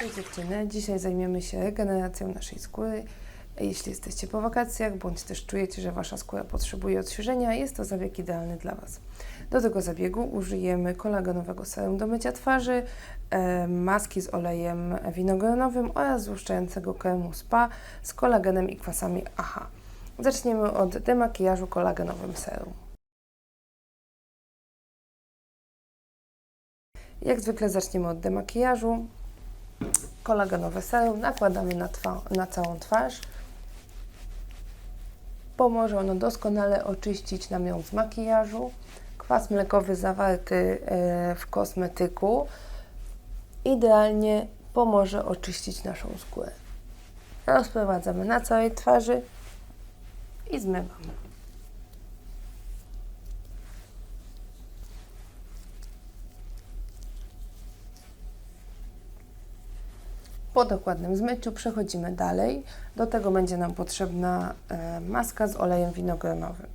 Cześć dziewczyny, dzisiaj zajmiemy się regeneracją naszej skóry. Jeśli jesteście po wakacjach, bądź też czujecie, że Wasza skóra potrzebuje odświeżenia, jest to zabieg idealny dla Was. Do tego zabiegu użyjemy kolagenowego serum do mycia twarzy, e, maski z olejem winogronowym oraz złuszczającego kremu spa z kolagenem i kwasami AHA. Zaczniemy od demakijażu kolagenowym serum. Jak zwykle zaczniemy od demakijażu kolagenowe serum nakładamy na, na całą twarz. Pomoże ono doskonale oczyścić nam ją z makijażu. Kwas mlekowy zawarty e, w kosmetyku idealnie pomoże oczyścić naszą skórę. Rozprowadzamy na całej twarzy i zmywamy. Po dokładnym zmyciu przechodzimy dalej. Do tego będzie nam potrzebna e, maska z olejem winogronowym.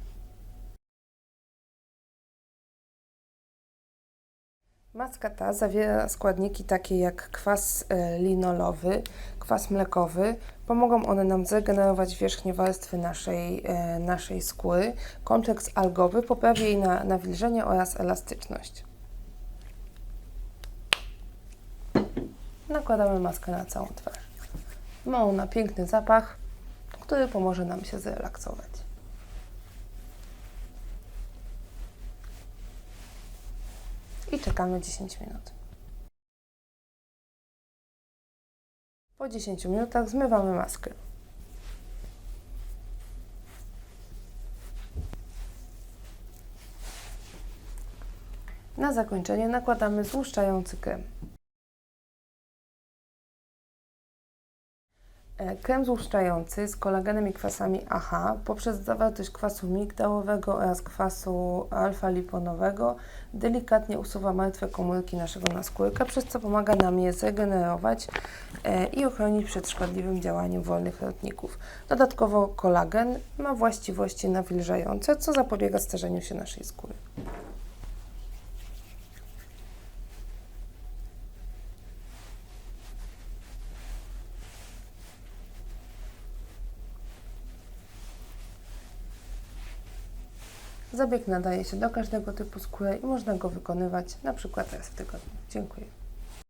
Maska ta zawiera składniki takie jak kwas e, linolowy, kwas mlekowy. Pomogą one nam zregenerować wierzchnie warstwy naszej, e, naszej skóry. Kompleks algowy poprawi jej na, nawilżenie oraz elastyczność. Nakładamy maskę na całą twarz. Ma ona piękny zapach, który pomoże nam się zrelaksować. I czekamy 10 minut. Po 10 minutach zmywamy maskę. Na zakończenie nakładamy złuszczający krem. Krem złuszczający z kolagenem i kwasami AHA poprzez zawartość kwasu migdałowego oraz kwasu alfa-liponowego delikatnie usuwa martwe komórki naszego naskórka, przez co pomaga nam je zregenerować e, i ochronić przed szkodliwym działaniem wolnych rodników. Dodatkowo kolagen ma właściwości nawilżające, co zapobiega starzeniu się naszej skóry. Zabieg nadaje się do każdego typu skóry i można go wykonywać na przykład raz w tygodniu. Dziękuję.